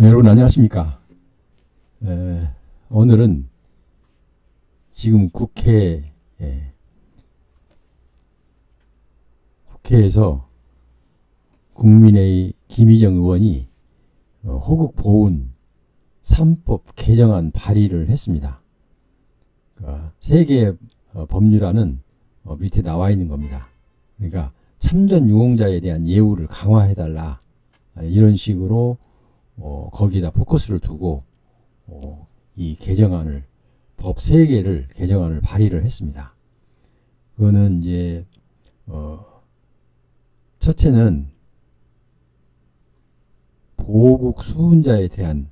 네, 여러분 안녕하십니까? 에, 오늘은 지금 국회 에, 국회에서 국민의 김희정 의원이 어, 호국 보훈 3법 개정안 발의를 했습니다. 그러니까 세계 어, 법률안은 어, 밑에 나와 있는 겁니다. 그러니까 참전 유공자에 대한 예우를 강화해달라 아, 이런 식으로 어, 거기다 포커스를 두고 어, 이 개정안을 법 세 개를 개정안을 발의를 했습니다. 그거는 이제 어, 첫째는 보국 수훈자에 대한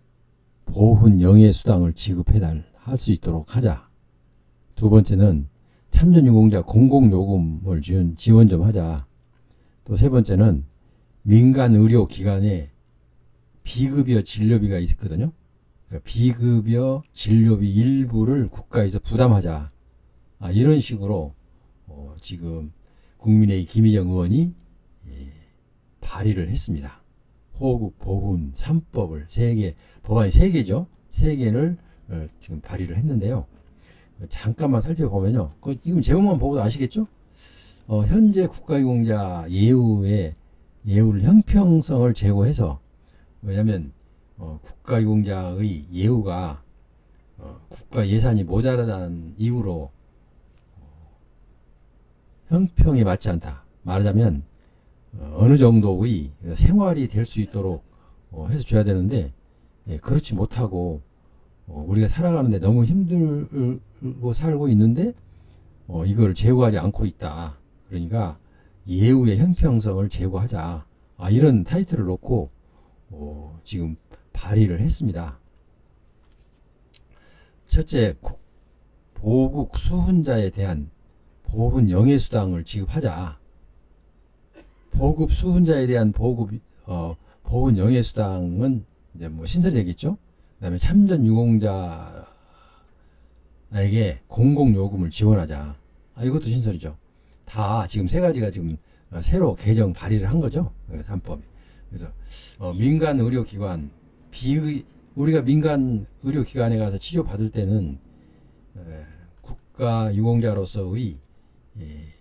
보훈 영예 수당을 지급해달 할 수 있도록 하자. 두 번째는 참전유공자 공공요금을 지원, 지원 좀 하자. 또 세 번째는 민간 의료 기관에 비급여 진료비가 있거든요. 그러니까 비급여 진료비 일부를 국가에서 부담하자. 아, 이런 식으로 어, 지금 국민의 김희정 의원이 예, 발의를 했습니다. 호국 보훈 3법을 세 개, 법안이 세 개죠. 세 개를 어, 지금 발의를 했는데요. 잠깐만 살펴보면요. 그 지금 제목만 보고도 아시겠죠? 어, 현재 국가유공자 예우의 예우를 형평성을 제고해서 왜냐하면 어, 국가유공자의 예우가 어, 국가 예산이 모자라다는 이유로 어, 형평에 맞지 않다. 말하자면 어, 어느 정도의 생활이 될 수 있도록 어, 해서 줘야 되는데 예, 그렇지 못하고 어, 우리가 살아가는데 너무 힘들고 살고 있는데 어, 이걸 제고하지 않고 있다. 그러니까 예우의 형평성을 제고하자. 아, 이런 타이틀을 놓고 어, 지금 발의를 했습니다. 첫째, 국- 보국 수훈자에 대한 보훈 영예수당을 지급하자. 보급 수훈자에 대한 보급 어, 보훈 영예수당은 이제 뭐 신설이 되겠죠. 그다음에 참전 유공자에게 공공 요금을 지원하자. 아, 이것도 신설이죠. 다 지금 세 가지가 지금 어, 새로 개정 발의를 한 거죠. 그 3법이. 그래서 어, 민간 의료기관 비 우리가 민간 의료기관에 가서 치료 받을 때는 에, 국가 유공자로서의 예,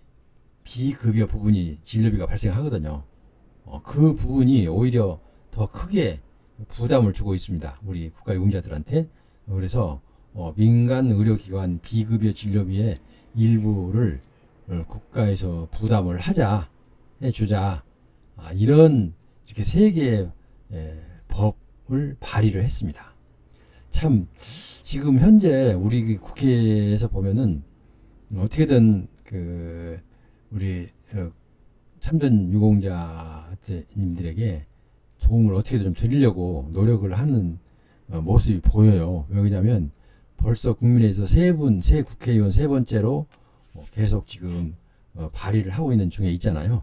비급여 부분이 진료비가 발생하거든요. 어, 그 부분이 오히려 더 크게 부담을 주고 있습니다. 우리 국가 유공자들한테. 그래서 어, 민간 의료기관 비급여 진료비의 일부를 어, 국가에서 부담을 하자 해주자 아, 이런 이렇게 세 개의 에, 법을 발의를 했습니다. 참 지금 현재 우리 국회에서 보면은 어떻게든 그 우리 어, 참전 유공자님들에게 도움을 어떻게든 좀 드리려고 노력을 하는 어, 모습이 보여요. 왜냐하면 벌써 국민에서 세 분, 세 국회의원 세 번째로 어, 계속 지금 어, 발의를 하고 있는 중에 있잖아요.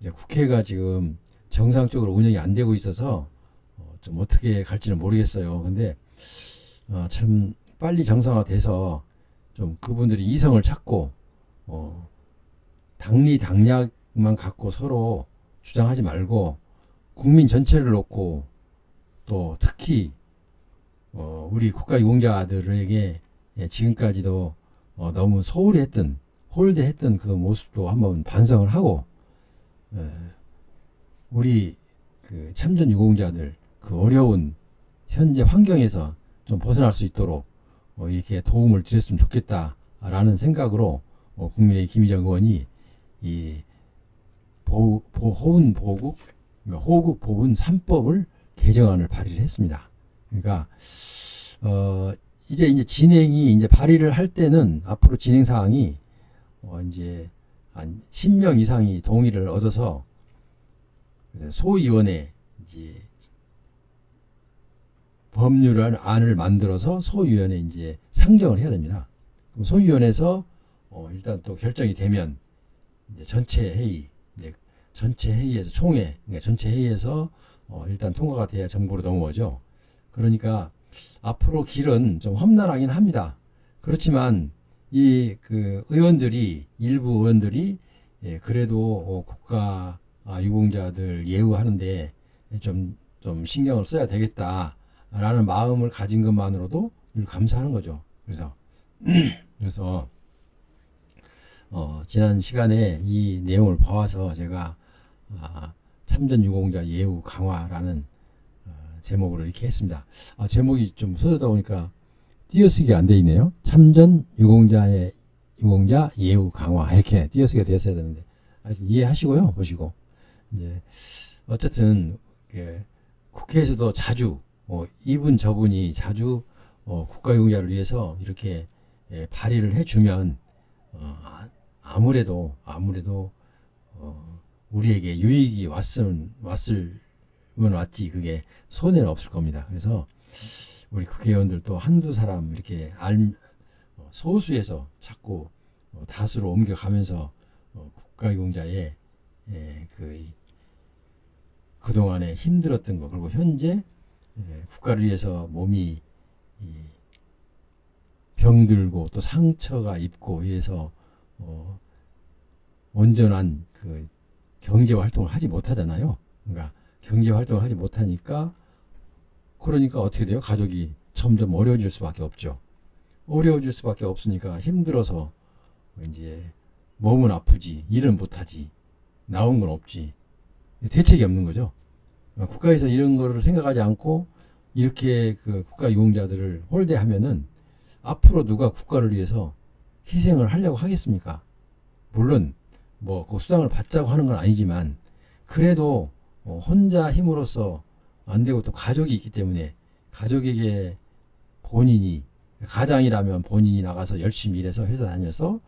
이제 국회가 지금 정상적으로 운영이 안 되고 있어서 어, 좀 어떻게 갈지는 모르겠어요. 근데 어, 참 빨리 정상화돼서 좀 그분들이 이성을 찾고 어, 당리 당략만 갖고 서로 주장하지 말고 국민 전체를 놓고 또 특히 어, 우리 국가 유공자들에게 예, 지금까지도 어, 너무 소홀히 했던 홀대했던 그 모습도 한번 반성을 하고 에, 우리 그 참전 유공자들 그 어려운 현재 환경에서 좀 벗어날 수 있도록 어, 이렇게 도움을 드렸으면 좋겠다라는 생각으로 어, 국민의 김희정 의원이 이 보, 보, 호운 보국 호국 보훈 3법을 개정안을 발의를 했습니다. 그러니까 어, 이제 이제 진행이 이제 발의를 할 때는 앞으로 진행 사항이 어, 이제 한 10명 이상이 동의를 얻어서 소위원회 이제 법률 안을 만들어서 소위원회 이제 상정을 해야 됩니다. 그럼 소위원회에서 어, 일단 또 결정이 되면 이제 전체 회의 이제 전체 회의에서 총회 그러니까 전체 회의에서 어, 일단 통과가 돼야 정부로 넘어오죠. 그러니까 앞으로 길은 좀 험난하긴 합니다. 그렇지만 이 그 의원들이 일부 의원들이 예, 그래도 어, 국가 아, 유공자들 예우하는데 좀 좀 신경을 써야 되겠다라는 마음을 가진 것만으로도 늘 감사하는 거죠. 그래서 그래서 어, 지난 시간에 이 내용을 봐와서 제가 아, 참전 유공자 예우 강화라는 어, 제목으로 이렇게 했습니다. 아, 제목이 좀 써다 보니까 띄어쓰기 안 돼 있네요. 참전 유공자의 유공자 예우 강화 이렇게 띄어쓰기가 되었어야 되는데 이해하시고요 보시고 이제 어쨌든 예, 국회에서도 자주 뭐 이분 저분이 자주 어, 국가유공자를 위해서 이렇게 예, 발의를 해주면 어, 아- 아무래도 아무래도 어, 우리에게 유익이 왔으면 왔을면 왔지 그게 손해는 없을 겁니다. 그래서 우리 국회의원들도 한두 사람 이렇게 알, 어, 소수에서 자꾸 어, 다수로 옮겨가면서 어, 국가유공자의 예, 그 이- 그동안에 힘들었던 거 그리고 현재 예, 국가를 위해서 몸이 이 병들고 또 상처가 입고 이래서 어, 온전한 그 경제 활동을 하지 못하잖아요. 그러니까 경제 활동을 하지 못하니까 그러니까 어떻게 돼요? 가족이 점점 어려워질 수밖에 없죠. 어려워질 수밖에 없으니까 힘들어서 이제 몸은 아프지 일은 못하지 나온 건 없지 대책이 없는 거죠. 어, 국가에서 이런 거를 생각하지 않고 이렇게 그 국가 유공자들을 홀대하면은 앞으로 누가 국가를 위해서 희생을 하려고 하겠습니까? 물론 뭐 그 수당을 받자고 하는 건 아니지만 그래도 어, 혼자 힘으로써 안 되고 또 가족이 있기 때문에 가족에게 본인이 가장이라면 본인이 나가서 열심히 일해서 회사 다녀서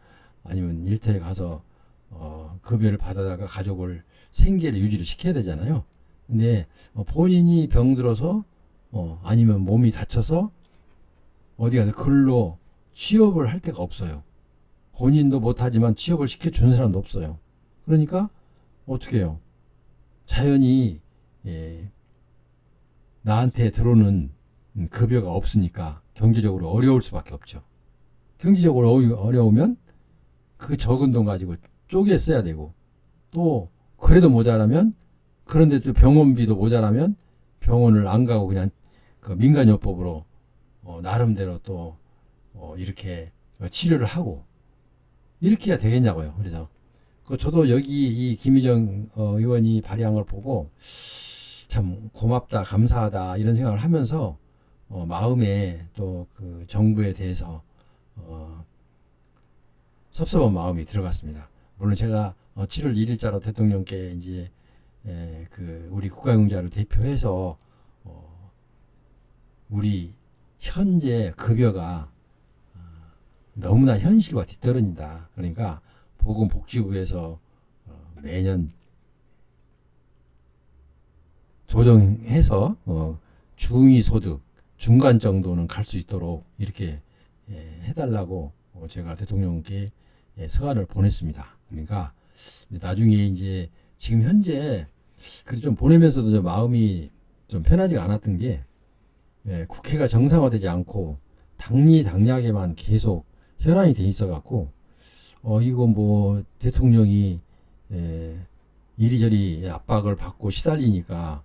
아니면 일터에 가서 어, 급여를 받아다가 가족을 생계를 유지를 시켜야 되잖아요. 근데 어, 본인이 병들어서 어, 아니면 몸이 다쳐서 어디 가서 근로 취업을 할 데가 없어요. 본인도 못하지만 취업을 시켜주는 사람도 없어요. 그러니까 어떻게 해요? 자연히 예, 나한테 들어오는 음, 급여가 없으니까 경제적으로 어려울 수밖에 없죠. 경제적으로 어려- 어려우면 그 적은 돈 가지고 쪼개 써야 되고 또 그래도 모자라면 그런데 또 병원비도 모자라면 병원을 안 가고 그냥 그 민간요법으로 어, 나름대로 또 어, 이렇게 치료를 하고 이렇게 해야 되겠냐고요. 그래서 그 저도 여기 이 김희정 어, 의원이 발의한 걸 보고 참 고맙다, 감사하다 이런 생각을 하면서 어, 마음에 또 그 정부에 대해서 어, 섭섭한 마음이 들어갔습니다. 물론 제가 어, 7월 1일자로 대통령께 이제 에, 그 우리 국가용자를 대표해서 어, 우리 현재 급여가 어, 너무나 현실과 뒤떨어진다. 그러니까 보건복지부에서 어, 매년 조정해서 어, 중위 소득 중간 정도는 갈 수 있도록 이렇게 예, 해달라고 어, 제가 대통령께 예, 서한을 보냈습니다. 그러니까 나중에 이제 지금 현재 그래도 좀 보내면서도 좀 마음이 좀 편하지가 않았던 게 예, 국회가 정상화되지 않고 당리 당략에만 계속 혈안이 돼 있어 갖고 어 이거 뭐 대통령이 예, 이리저리 압박을 받고 시달리니까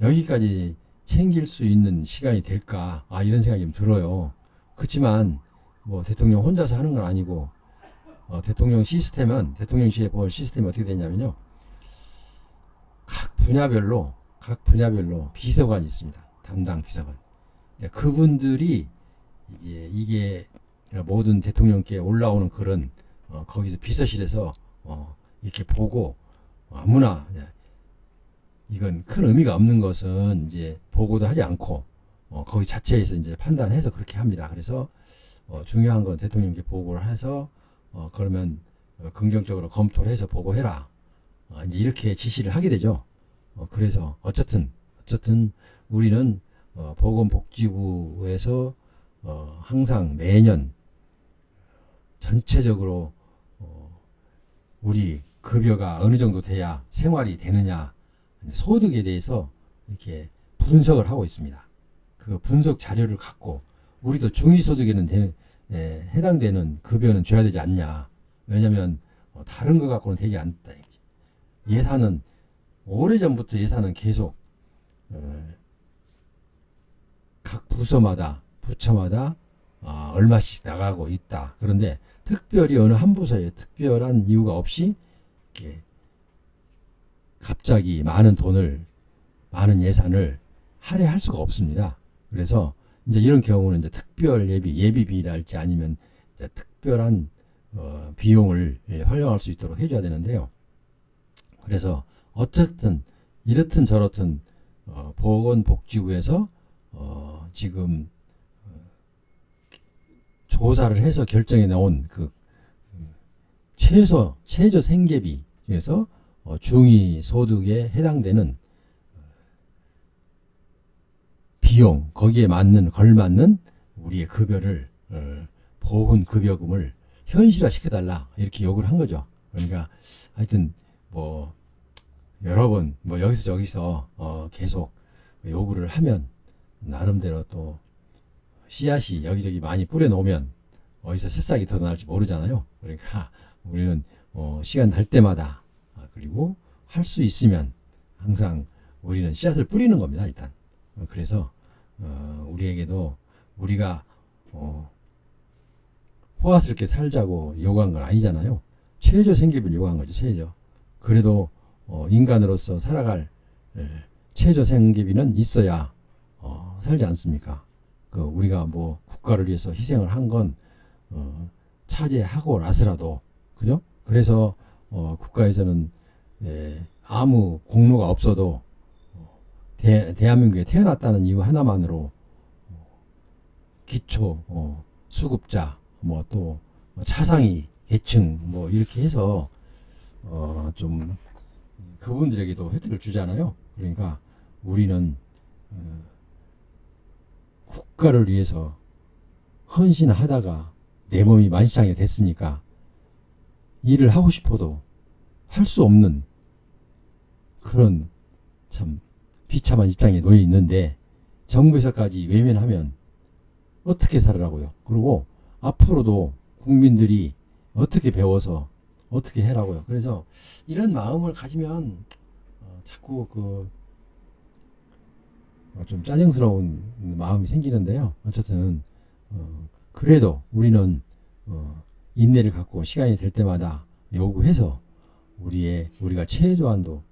여기까지 챙길 수 있는 시간이 될까 아 이런 생각이 좀 들어요. 그렇지만 뭐 대통령 혼자서 하는 건 아니고 어, 대통령 시스템은 대통령실의 본 시스템이 어떻게 되냐면요. 각 분야별로 각 분야별로 비서관이 있습니다. 담당 비서관. 그러니까 그분들이 이제 이게 모든 대통령께 올라오는 글은 어, 거기서 비서실에서 어, 이렇게 보고 아무나 이건 큰 의미가 없는 것은 이제 보고도 하지 않고 어, 거기 자체에서 이제 판단해서 그렇게 합니다. 그래서 어, 중요한 건 대통령께 보고를 해서 어, 그러면 어, 긍정적으로 검토를 해서 보고해라. 어, 이제 이렇게 지시를 하게 되죠. 어, 그래서 어쨌든 어쨌든 우리는 어, 보건복지부에서 어, 항상 매년 전체적으로 어, 우리 급여가 어느 정도 돼야 생활이 되느냐 소득에 대해서 이렇게 분석을 하고 있습니다. 그 분석 자료를 갖고 우리도 중위소득에는 되는, 에, 해당되는 급여는 줘야 되지 않냐. 왜냐하면 어, 다른 거 갖고는 되지 않다. 예산은 오래전부터 예산은 계속 어, 각 부서마다 부처마다 아, 얼마씩 나가고 있다. 그런데 특별히 어느 한 부서에 특별한 이유가 없이 갑자기 많은 돈을 많은 예산을 할애할 수가 없습니다. 그래서 이제 이런 경우는 이제 특별 예비 예비비랄지 아니면 특별한 어, 비용을 예, 활용할 수 있도록 해줘야 되는데요. 그래서 어쨌든 이렇든 저렇든 어, 보건복지부에서 어, 지금 어, 조사를 해서 결정해 나온 그 음, 최소 최저 생계비 중에서 어, 중위 소득에 해당되는 어, 비용 거기에 맞는 걸맞는 우리의 급여를 어, 보훈 급여금을 현실화 시켜달라 이렇게 요구를 한 거죠. 그러니까 하여튼 뭐 여러 번 뭐 여기서 저기서 어, 계속 요구를 하면 나름대로 또 씨앗이 여기저기 많이 뿌려 놓으면 어디서 새싹이 더 날지 모르잖아요. 그러니까 우리는 어, 시간 날 때마다 아, 그리고 할 수 있으면 항상 우리는 씨앗을 뿌리는 겁니다. 일단 어, 그래서 어, 우리에게도 우리가 어, 호화스럽게 살자고 요구한 건 아니잖아요. 최저 생계비를 요구한 거죠. 최저. 그래도 어, 인간으로서 살아갈 예, 최저 생계비는 있어야 어, 살지 않습니까? 그 우리가 뭐 국가를 위해서 희생을 한건 어, 차지하고 나서라도 그죠? 그래서 어, 국가에서는 예, 아무 공로가 없어도 어, 대, 대한민국에 태어났다는 이유 하나만으로 어, 기초 어, 수급자 뭐 또 차상위 계층 뭐 이렇게 해서 어, 좀 그분들에게도 혜택을 주잖아요. 그러니까 우리는 어, 국가를 위해서 헌신하다가 내 몸이 만시창이 됐으니까 일을 하고 싶어도 할 수 없는 그런 참 비참한 입장에 놓여 있는데 정부에서까지 외면하면 어떻게 살으라고요? 그리고 앞으로도 국민들이 어떻게 배워서 어떻게 해라고요? 그래서 이런 마음을 가지면 어, 자꾸 그 어, 좀 짜증스러운 마음이 생기는데요. 어쨌든 어, 그래도 우리는 어, 인내를 갖고 시간이 될 때마다 요구해서 우리의 우리가 최소한도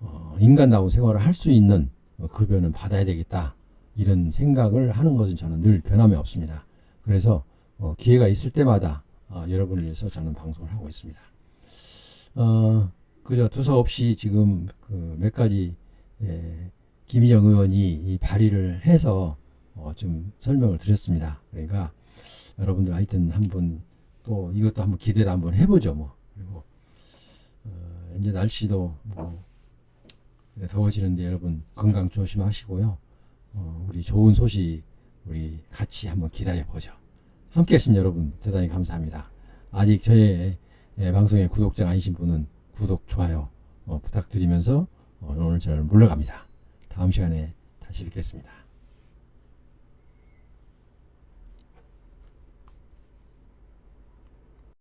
어, 인간다운 생활을 할 수 있는 어, 급여는 받아야 되겠다 이런 생각을 하는 것은 저는 늘 변함이 없습니다. 그래서 어, 기회가 있을 때마다 어, 여러분을 위해서 저는 방송을 하고 있습니다. 어, 그저 두서 없이 지금 그 몇 가지 예, 김희정 의원이 이 발의를 해서 어, 좀 설명을 드렸습니다. 그러니까 여러분들 하여튼 한번 또 이것도 한번 기대를 한번 해보죠. 뭐 그리고 어, 이제 날씨도 뭐 더워지는데 여러분 건강 조심하시고요. 어, 우리 좋은 소식 우리 같이 한번 기다려 보죠. 함께 하신 여러분 대단히 감사합니다. 아직 저의 예, 방송에 구독자가 아니신 분은 구독, 좋아요 어, 부탁드리면서 어, 오늘 저를 물러갑니다. 다음 시간에 다시 뵙겠습니다.